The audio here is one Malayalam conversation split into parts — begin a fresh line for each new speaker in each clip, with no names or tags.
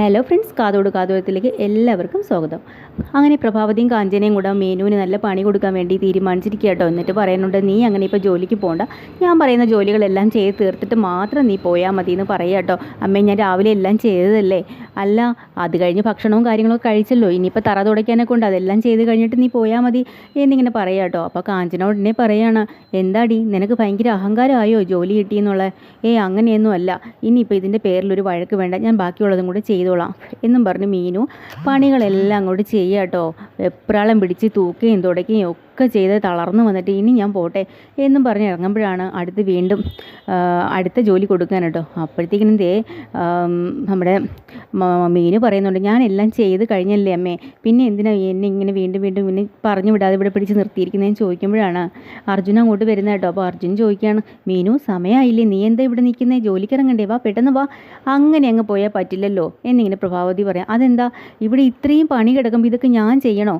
ഹലോ ഫ്രണ്ട്സ് കാതോട് കാതോരത്തിലേക്ക് എല്ലാവർക്കും സ്വാഗതം. അങ്ങനെ പ്രഭാവതിയും കാഞ്ചനയും കൂടെ മേനുവിന് നല്ല പണി കൊടുക്കാൻ വേണ്ടി തീരുമാനിച്ചിരിക്കുക കേട്ടോ എന്നിട്ട് പറയുന്നുണ്ട് നീ അങ്ങനെ ഇപ്പോൾ ജോലിക്ക് പോകണ്ട ഞാൻ പറയുന്ന ജോലികളെല്ലാം ചെയ്ത് തീർത്തിട്ട് മാത്രം നീ പോയാൽ മതി എന്ന് പറയുക കേട്ടോ അമ്മേ ഞാൻ രാവിലെ എല്ലാം ചെയ്തതല്ലേ? അല്ല അത് കഴിഞ്ഞ് ഭക്ഷണവും കാര്യങ്ങളും കഴിച്ചല്ലോ. ഇനിയിപ്പോൾ തറ തുടയ്ക്കാനൊക്കെ ഉണ്ട്. അതെല്ലാം ചെയ്ത് കഴിഞ്ഞിട്ട് നീ പോയാൽ മതി എന്നിങ്ങനെ പറയാം കേട്ടോ അപ്പോൾ കാഞ്ചന ഉടനെ പറയാണ് എന്താടി നിനക്ക് ഭയങ്കര അഹങ്കാരമായോ ജോലി കിട്ടിയെന്നുള്ള? ഏ അങ്ങനെയൊന്നും അല്ല ഇനിയിപ്പോൾ ഇതിന്റെ പേരിലൊരു വഴക്ക് വേണ്ട. ഞാൻ ബാക്കിയുള്ളതും കൂടെ ചെയ്തോളാം എന്നും പറഞ്ഞ് മീനു പണികളെല്ലാം അങ്ങോട്ട് ചെയ്യാട്ടോ. വെപ്രാളം പിടിച്ച് തൂക്കുകയും തുടയ്ക്കുകയും ഒക്കെ ചെയ്ത് തളർന്നു വന്നിട്ട് ഇനി ഞാൻ പോട്ടെ എന്നും പറഞ്ഞ് ഇറങ്ങുമ്പോഴാണ് അടുത്ത് വീണ്ടും അടുത്ത ജോലി കൊടുക്കാൻ കേട്ടോ. അപ്പോഴത്തേക്കിനും ദേ നമ്മുടെ മീന് പറയുന്നുണ്ട് ഞാനെല്ലാം ചെയ്ത് കഴിഞ്ഞല്ലേ അമ്മേ. പിന്നെ എന്തിനാ എന്നെ ഇങ്ങനെ വീണ്ടും വീണ്ടും പിന്നെ പറഞ്ഞു വിടാതെ ഇവിടെ പിടിച്ച് നിർത്തിയിരിക്കുന്നതെന്ന് ചോദിക്കുമ്പോഴാണ് അർജുൻ അങ്ങോട്ട് വരുന്നത് കേട്ടോ. അപ്പോൾ അർജുൻ ചോദിക്കുകയാണ് മീനു സമയമായില്ലേ നീ എന്താ ഇവിടെ നിൽക്കുന്നത് ജോലിക്ക് ഇറങ്ങണ്ടേ വാ പെട്ടെന്ന് വാ. അങ്ങനെ അങ്ങ് പോയാൽ പറ്റില്ലല്ലോ. എന്നിങ്ങനെ പ്രഭാവതി പറയാം അതെന്താ? ഇവിടെ ഇത്രയും പണി കിടക്കുമ്പോൾ ഇതൊക്കെ ഞാൻ ചെയ്യണോ?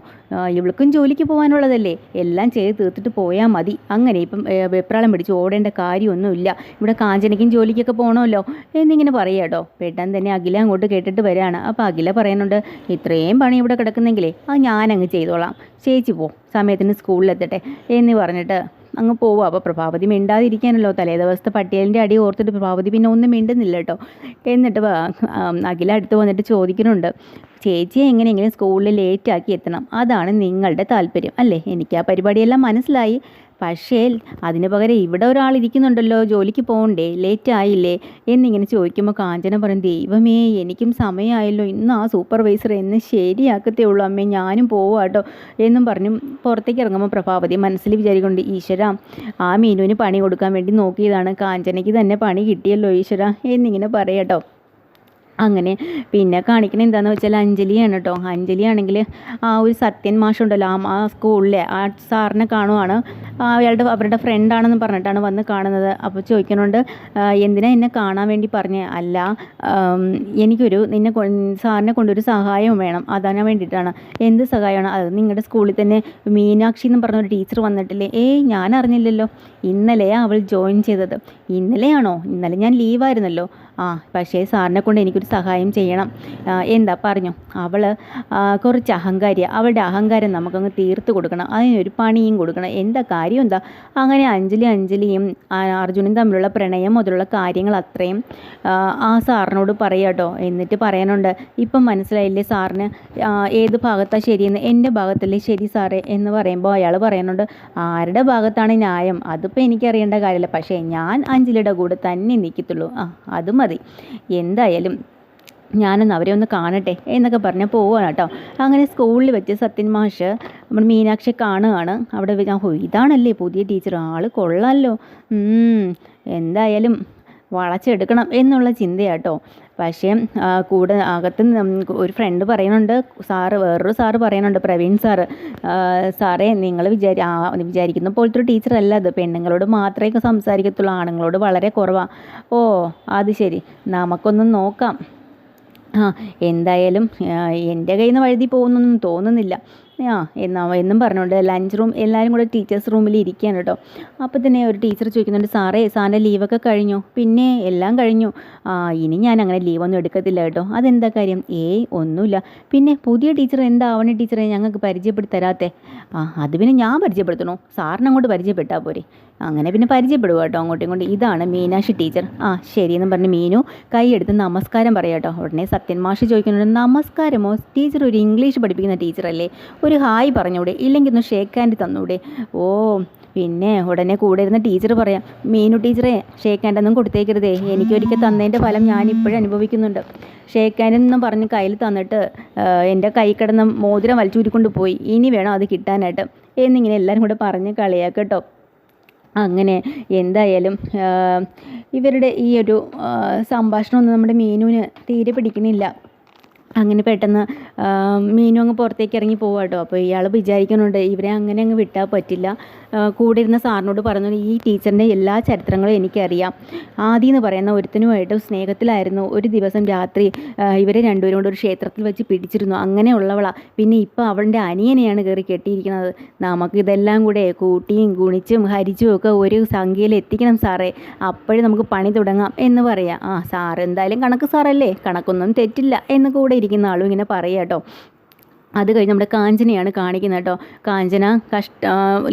ഇവൾക്കും ജോലിക്ക് പോകാനുള്ളതല്ലേ. എല്ലാം ചെയ്ത് തീർത്തിട്ട് പോയാൽ മതി. അങ്ങനെ ഇപ്പം വെപ്രാളം പിടിച്ച് ഓടേണ്ട കാര്യമൊന്നുമില്ല. ഇവിടെ കാഞ്ചനയ്ക്കും ജോലിക്കൊക്കെ പോകണമല്ലോ എന്നിങ്ങനെ പറയാം കേട്ടോ പെട്ടെന്ന് തന്നെ അഖില അങ്ങോട്ട് കേട്ടിട്ട് വരികയാണ് അപ്പോൾ അഖില പറയുന്നുണ്ട് ഇത്രയും പണി ഇവിടെ കിടക്കുന്നെങ്കിലേ അത് ഞാനങ്ങ് ചെയ്തോളാം. ചേച്ചി പോ സമയത്തിന് സ്കൂളിലെത്തട്ടെ. എന്ന് പറഞ്ഞിട്ട് അങ്ങ് പോവുക അപ്പോൾ പ്രഭാവതി മിണ്ടാതിരിക്കാനല്ലോ. തലേ ദിവസത്തെ പട്ടിയലിന്റെ അടി ഓർത്തിട്ട് പ്രഭാവതി പിന്നെ ഒന്നും മിണ്ടുന്നില്ല കേട്ടോ. എന്നിട്ട് അഖില അടുത്ത് വന്നിട്ട് ചോദിക്കുന്നുണ്ട്. ചേച്ചിയെ എങ്ങനെയെങ്കിലും സ്കൂളിൽ ലേറ്റാക്കി എത്തണം. അതാണ് നിങ്ങളുടെ താല്പര്യം അല്ലേ? എനിക്ക് ആ പരിപാടിയെല്ലാം മനസ്സിലായി. പക്ഷേ അതിന് പകരം ഇവിടെ ഒരാൾ ഇരിക്കുന്നുണ്ടല്ലോ ജോലിക്ക് പോകണ്ടേ ലേറ്റ് ആയില്ലേ? എന്നിങ്ങനെ ചോദിക്കുമ്പോൾ കാഞ്ചന പറയും ദൈവമേ എനിക്കും സമയമായല്ലോ ഇന്ന് ആ സൂപ്പർവൈസർ എന്ന് ശരിയാക്കത്തേ ഉള്ളൂ അമ്മേ ഞാനും പോവാട്ടോ എന്നും പറഞ്ഞു പുറത്തേക്ക് ഇറങ്ങുമ്പോൾ പ്രഭാവതി മനസ്സിൽ വിചാരിക്കൊണ്ട് ഈശ്വര ആ മീനുവിന് പണി കൊടുക്കാൻ വേണ്ടി നോക്കിയതാണ് കാഞ്ചനയ്ക്ക് തന്നെ പണി കിട്ടിയല്ലോ ഈശ്വര എന്നിങ്ങനെ പറയാട്ടോ അങ്ങനെ. പിന്നെ കാണിക്കണ എന്താണെന്ന് വെച്ചാൽ അഞ്ജലിയാണ് കേട്ടോ അഞ്ജലി ആണെങ്കിൽ ആ ഒരു സത്യൻ മാഷുണ്ടല്ലോ ആ സ്കൂളിലെ ആ സാറിനെ കാണുവാണ്. അയാളുടെ അവരുടെ ഫ്രണ്ടാണെന്ന് പറഞ്ഞിട്ടാണ് വന്ന് കാണുന്നത്. അപ്പോൾ ചോദിക്കുന്നുണ്ട് "ആ, എന്തിനാ എന്നെ കാണാൻ വേണ്ടി പറഞ്ഞ്? അല്ല എനിക്കൊരു നിന്നെ സാറിനെ കൊണ്ടൊരു സഹായം വേണം. അതാണ് വേണ്ടിയിട്ടാണ് എന്ത് സഹായമാണ്? അത് നിങ്ങളുടെ സ്കൂളിൽ തന്നെ മീനാക്ഷി എന്ന് പറഞ്ഞൊരു ടീച്ചർ വന്നിട്ടില്ലേ? ഏയ് ഞാൻ അറിഞ്ഞില്ലല്ലോ. ഇന്നലെയാണ് അവൾ ജോയിൻ ചെയ്തത്. ഇന്നലെയാണോ? ഇന്നലെ ഞാൻ ലീവായിരുന്നല്ലോ. ആ പക്ഷേ സാറിനെ കൊണ്ട് എനിക്കൊരു സഹായം ചെയ്യണം. എന്താ പറഞ്ഞു? അവൾ കുറച്ച് അഹങ്കാരി. അവളുടെ അഹങ്കാരം നമുക്കങ്ങ് തീർത്ത് കൊടുക്കണം. അതിനൊരു പണിയും കൊടുക്കണം. എന്താ കാര്യം എന്താ? അങ്ങനെ അഞ്ജലി അഞ്ജലിയും അർജുനും തമ്മിലുള്ള പ്രണയം മുതലുള്ള കാര്യങ്ങൾ അത്രയും ആ, സാറിനോട് പറയാട്ടോ എന്നിട്ട് പറയാനുണ്ട് ഇപ്പം മനസ്സിലായില്ലേ സാറിന്? ഏത് ഭാഗത്താണ് ശരിയെന്ന്? എന്റെ ഭാഗത്തല്ലേ ശരി സാറേ? എന്ന് പറയുമ്പോൾ അയാൾ പറയാനുണ്ട് ആരുടെ ഭാഗത്താണ് ന്യായം? അതിപ്പോൾ എനിക്കറിയേണ്ട കാര്യമില്ല. പക്ഷേ ഞാൻ അഞ്ജലിയുടെ കൂടെ തന്നെ നിൽക്കത്തുള്ളൂ. ആ അത് എന്തായാലും ഞാനൊന്ന് അവരെ ഒന്ന് കാണട്ടെ എന്നൊക്കെ പറഞ്ഞ് പോവാണ് കേട്ടോ. അങ്ങനെ സ്കൂളിൽ വെച്ച് സത്യൻ മാഷ് നമ്മൾ മീനാക്ഷി കാണുകയാണ്. അവിടെ ഇതാണല്ലേ പുതിയ ടീച്ചർ. ആൾ കൊള്ളാമല്ലോ എന്തായാലും വളച്ചെടുക്കണം എന്നുള്ള ചിന്തയാട്ടോ പക്ഷേ കൂടെ അകത്ത് ഒരു ഫ്രണ്ട് പറയുന്നുണ്ട്. സാറ് വേറൊരു സാറ് പറയുന്നുണ്ട് പ്രവീൺ സാറ്. സാറേ നിങ്ങൾ വിചാരി വിചാരിക്കുന്ന പോലത്തെ ഒരു ടീച്ചറല്ല അത്. പെണ്ണുങ്ങളോട് മാത്രമേ സംസാരിക്കത്തുള്ളൂ. ആണുങ്ങളോട് വളരെ കുറവാണ് ഓ അത് ശരി. നമുക്കൊന്ന് നോക്കാം. ആ എന്തായാലും എന്റെ കയ്യിൽ നിന്ന് വഴുതി പോകുന്നൊന്നും തോന്നുന്നില്ല. ആ എന്നാ എന്നും പറഞ്ഞുകൊണ്ട് ലഞ്ച് റൂം എല്ലാവരും കൂടെ ടീച്ചേഴ്സ് റൂമിൽ ഇരിക്കുകയാണ് കേട്ടോ അപ്പോൾ തന്നെ ഒരു ടീച്ചർ ചോദിക്കുന്നുണ്ട് സാറേ സാറിന്റെ ലീവൊക്കെ കഴിഞ്ഞോ? പിന്നെ എല്ലാം കഴിഞ്ഞു. ആ ഇനി ഞാൻ അങ്ങനെ ലീവൊന്നും എടുക്കത്തില്ല കേട്ടോ അതെന്താ കാര്യം? ഏയ് ഒന്നുമില്ല. പിന്നെ പുതിയ ടീച്ചർ എന്താ ആവണ ടീച്ചറെ ഞങ്ങൾക്ക് പരിചയപ്പെടുത്തരാത്തേ? ആ അത് പിന്നെ ഞാൻ പരിചയപ്പെടുത്തണോ? സാറിനെ അങ്ങോട്ട് പരിചയപ്പെട്ടാൽ പോരെ. അങ്ങനെ പിന്നെ പരിചയപ്പെടുക കേട്ടോ അങ്ങോട്ടും ഇങ്ങോട്ടും. ഇതാണ് മീനാക്ഷി ടീച്ചർ. ആ ശരിയെന്നും പറഞ്ഞ് മീനു കൈയെടുത്ത് നമസ്കാരം പറയാം കേട്ടോ. ഉടനെ സത്യൻ മാഷ് ചോദിക്കുന്നുണ്ട് നമസ്കാരമോ? ടീച്ചർ ഒരു ഇംഗ്ലീഷ് പഠിപ്പിക്കുന്ന ടീച്ചറല്ലേ? ഒരു ഹായ് പറഞ്ഞൂടെ ഇല്ലെങ്കിൽ ഒന്ന് ഷേക്ക് ഹാൻഡ് തന്നൂടെ? ഓ പിന്നെ ഉടനെ കൂടെ ഇരുന്ന ടീച്ചർ പറയാം മീനു ടീച്ചറെ ഷേക്ക് ഹാൻഡ് ഒന്നും കൊടുത്തേക്കരുതേ. എനിക്കൊരിക്കൽ തന്നതിന്റെ ഫലം ഞാൻ ഇപ്പോഴും അനുഭവിക്കുന്നുണ്ട്. ഷേക്ക് ഹാൻഡ് എന്നും പറഞ്ഞ് കയ്യിൽ തന്നിട്ട് എന്റെ കൈ കിടന്ന് മോതിരം വലിച്ചൂരിക്കൊണ്ട് പോയി. ഇനി വേണം അത് കിട്ടാനായിട്ട്. എന്നിങ്ങനെ എല്ലാവരും കൂടെ പറഞ്ഞ് കളിയാക്കട്ടോ അങ്ങനെ എന്തായാലും ഇവരുടെ ഈ ഒരു സംഭാഷണം സംഭാഷണമൊന്നും നമ്മുടെ മീനുവിന് തീരെ പിടിക്കണില്ല അങ്ങനെ പെട്ടെന്ന് മീനും അങ്ങ് പുറത്തേക്ക് ഇറങ്ങി പോവാ കേട്ടോ അപ്പോൾ ഇയാൾ വിചാരിക്കുന്നുണ്ട് ഇവരെ അങ്ങനെ അങ്ങ് വിട്ടാൽ പറ്റില്ല. കൂടെ ഇരുന്ന സാറിനോട് പറഞ്ഞു ഈ ടീച്ചറിന്റെ എല്ലാ ചരിത്രങ്ങളും എനിക്കറിയാം. ആദി എന്ന് പറയുന്ന ഒരുത്തനുമായിട്ട് സ്നേഹത്തിലായിരുന്നു. ഒരു ദിവസം രാത്രി ഇവരെ രണ്ടുപേരും കൂടെ ഒരു ക്ഷേത്രത്തിൽ വെച്ച് പിടിച്ചിരുന്നു. അങ്ങനെയുള്ളവളാ. പിന്നെ ഇപ്പോൾ അവളുടെ അനിയനെയാണ് കയറി കെട്ടിയിരിക്കുന്നത്. നമുക്ക് ഇതെല്ലാം കൂടെ കൂട്ടിയും ഗുണിച്ചും ഹരിച്ചും ഒക്കെ ഒരു സംഖ്യയിൽ എത്തിക്കണം സാറേ. അപ്പോഴേ നമുക്ക് പണി തുടങ്ങാം എന്ന് പറയാം. ആ സാർ എന്തായാലും കണക്ക് സാറല്ലേ? കണക്കൊന്നും തെറ്റില്ല. എന്ന് കൂടെ ഇരിക്കുന്ന ആളും ഇങ്ങനെ പറയുക കേട്ടോ അത് കഴിഞ്ഞ് നമ്മുടെ കാഞ്ചനയാണ് കാണിക്കുന്നത് കേട്ടോ കാഞ്ചന കഷ്ട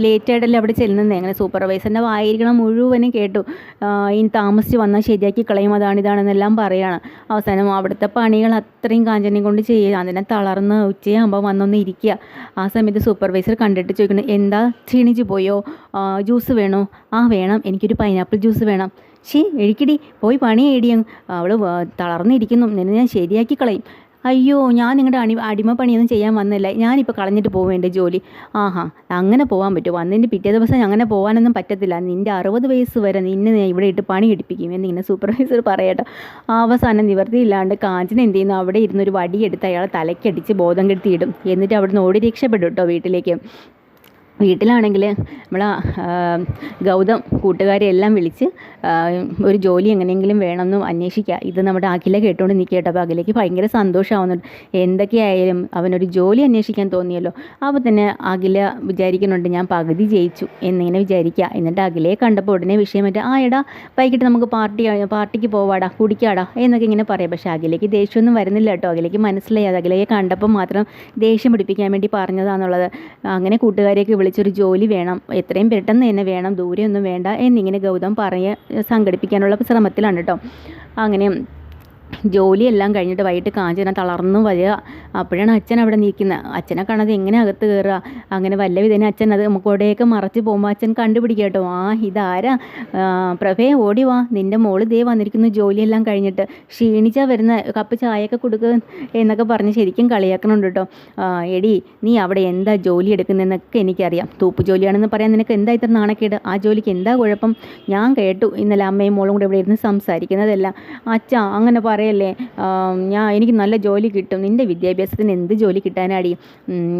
ലേറ്റായിട്ടല്ലേ അവിടെ ചെല്ലുന്നത് അങ്ങനെ സൂപ്പർവൈസറിന്റെ വായിരിക്കണം മുഴുവനും കേട്ടു. ഇനി താമസിച്ച് വന്നാൽ ശരിയാക്കി കളയും അതാണ് ഇതാണെന്നെല്ലാം പറയുകയാണ് അവസാനം അവിടുത്തെ പണികൾ അത്രയും കാഞ്ചനയും കൊണ്ട് ചെയ്യുക അതിനെ തളർന്ന് ഉച്ചയാകുമ്പോൾ വന്നൊന്ന് ഇരിക്കുക ആ സമയത്ത് സൂപ്പർവൈസർ കണ്ടിട്ട് ചോദിക്കണം എന്താ? ക്ഷീണിച്ച് പോയോ? ജ്യൂസ് വേണോ? ആ വേണം. എനിക്കൊരു പൈനാപ്പിൾ ജ്യൂസ് വേണം. ശീ എഴുക്കിടി പോയി പണി ഏടിയ അവൾ തളർന്നിരിക്കുന്നു നിന്നെ ഞാൻ ശരിയാക്കി കളയും. അയ്യോ ഞാൻ നിങ്ങളുടെ അടി അടിമപ്പണിയൊന്നും ചെയ്യാൻ വന്നില്ല. ഞാനിപ്പോൾ കളഞ്ഞിട്ട് പോകും എന്റെ ജോലി. ആഹാ അങ്ങനെ പോകാൻ പറ്റും? വന്നതിന്റെ പിറ്റേ ദിവസം അങ്ങനെ പോകാനൊന്നും പറ്റത്തില്ല. നിന്റെ അറുപത് വയസ്സ് വരെ നിന്നെ ഇവിടെ ഇട്ട് പണി എടുപ്പിക്കും. എന്നിങ്ങനെ സൂപ്പർവൈസർ പറയട്ടോ. അവസാനം നിവർത്തിയില്ലാണ്ട് കാഞ്ചന എന്ത് ചെയ്യുന്നു? അവിടെ ഇരുന്നൊരു വടിയെടുത്ത് അയാളെ തലക്കടിച്ച് ബോധം കെടുത്തിയിടും. എന്നിട്ട് അവിടുന്ന് ഓടി രക്ഷപ്പെടും കേട്ടോ വീട്ടിലേക്ക്. വീട്ടിലാണെങ്കിൽ നമ്മൾ ഗൗതം കൂട്ടുകാരെ എല്ലാം വിളിച്ച് ഒരു ജോലി എങ്ങനെയെങ്കിലും വേണമെന്ന് അന്വേഷിക്കുക ഇത് നമ്മുടെ അഖില കേട്ടുകൊണ്ട് നിൽക്കുക കേട്ടോ അപ്പോൾ അഖിലേക്ക് ഭയങ്കര സന്തോഷമാവുന്നുണ്ട് എന്തൊക്കെയായാലും അവനൊരു ജോലി അന്വേഷിക്കാൻ തോന്നിയല്ലോ. അപ്പോൾ തന്നെ അഖില വിചാരിക്കുന്നുണ്ട് ഞാൻ പകുതി ജയിച്ചു എന്നിങ്ങനെ വിചാരിക്കുക എന്നിട്ട് അഖിലയെ കണ്ടപ്പോൾ ഉടനെ വിഷയം മറ്റേ ആ എടാ വൈകിട്ട് നമുക്ക് പാർട്ടി പാർട്ടിക്ക് പോവാടാ കുടിക്കാടാ എന്നൊക്കെ ഇങ്ങനെ പറയാം. പക്ഷേ അഖിലേക്ക് ദേഷ്യമൊന്നും വരുന്നില്ല കേട്ടോ. അഖിലേക്ക് മനസ്സിലായി. അത് അഖിലയെ കണ്ടപ്പോൾ മാത്രം ദേഷ്യം പിടിപ്പിക്കാൻ വേണ്ടി പറഞ്ഞതാണെന്നുള്ളത് അങ്ങനെ കൂട്ടുകാരെയൊക്കെ വിളിച്ചൊരു ജോലി വേണം. എത്രയും പെട്ടെന്ന് തന്നെ വേണം. ദൂരെയൊന്നും വേണ്ട എന്നിങ്ങനെ ഗൗതം പറഞ്ഞ് സംഘടിപ്പിക്കാനുള്ള ശ്രമത്തിലാണ് കേട്ടോ അങ്ങനെ ജോലിയെല്ലാം കഴിഞ്ഞിട്ട് വൈകിട്ട് കാഞ്ചന തളർന്നു വരിക. അപ്പോഴാണ് അച്ഛൻ അവിടെ നിൽക്കുന്നത്. അച്ഛനെ കാണാതെ എങ്ങനെ അകത്ത് കയറുക? അങ്ങനെ വല്ല വിധേന അച്ഛൻ അത് മുക്കോടെയൊക്കെ മറച്ച് പോകുമ്പോൾ അച്ഛൻ കണ്ടുപിടിക്കുക കേട്ടോ. ആ ഇതാരാ? പ്രഭേ ഓടി വാ. നിന്റെ മോൾ ദേ വന്നിരിക്കുന്നു ജോലിയെല്ലാം കഴിഞ്ഞിട്ട്. ക്ഷീണിച്ചാൽ വരുന്ന കപ്പ് ചായയൊക്കെ കൊടുക്കുക എന്നൊക്കെ പറഞ്ഞ് ശരിക്കും കളിയാക്കണുണ്ട് കേട്ടോ. എടി നീ അവിടെ എന്താ ജോലി എടുക്കുന്നതെന്നൊക്കെ എനിക്കറിയാം. തൂപ്പ് ജോലിയാണെന്ന് പറയാൻ നിനക്ക് എന്താ ഇത്ര നാണക്കേട്? ആ ജോലിക്ക് എന്താ കുഴപ്പം? ഞാൻ കേട്ടു. ഇന്നലെ അമ്മയും മോളും കൂടെ ഇവിടെ ഇരുന്ന് സംസാരിക്കുന്നതല്ല. അച്ഛാ അങ്ങനെ പറയല്ലേ ഞാൻ എനിക്ക് നല്ല ജോലി കിട്ടും നിന്റെ വിദ്യാഭ്യാസത്തിന് എന്ത് ജോലി കിട്ടാനാടി?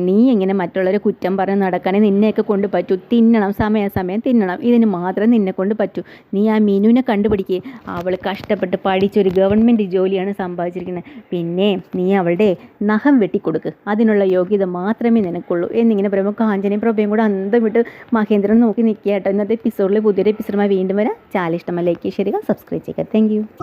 നീ എങ്ങനെ മറ്റുള്ളവരെ കുറ്റം പറഞ്ഞ് നടക്കാനേ നിന്നെയൊക്കെ കൊണ്ട് പറ്റൂ. തിന്നണം സമയാസമയം തിന്നണം. ഇതിന് മാത്രം നിന്നെ കൊണ്ട് പറ്റൂ. നീ ആ മീനുവിനെ കണ്ടുപിടിക്കുക അവൾ കഷ്ടപ്പെട്ട് പഠിച്ചൊരു ഗവൺമെന്റ് ജോലിയാണ് സമ്പാദിച്ചിരിക്കുന്നത്. പിന്നെ നീ അവളുടെ നഖം വെട്ടിക്കൊടുക്ക്. അതിനുള്ള യോഗ്യത മാത്രമേ നിനക്കുള്ളൂ. എന്നിങ്ങനെ പറയുമ്പോൾ കാഞ്ചനയും പ്രഭയും കൂടെ അന്തം വിട്ട് മഹേന്ദ്രൻ നോക്കി നിൽക്കുക കേട്ടോ ഇന്നത്തെ എപ്പിസോഡിൽ പുതിയൊരു എപ്പിസോഡുമായി വീണ്ടും വരാം. ചാല ഇഷ്ടമല്ല ലൈക്ക് ചെയ്യുക സബ്സ്ക്രൈബ് ചെയ്യുക താങ്ക്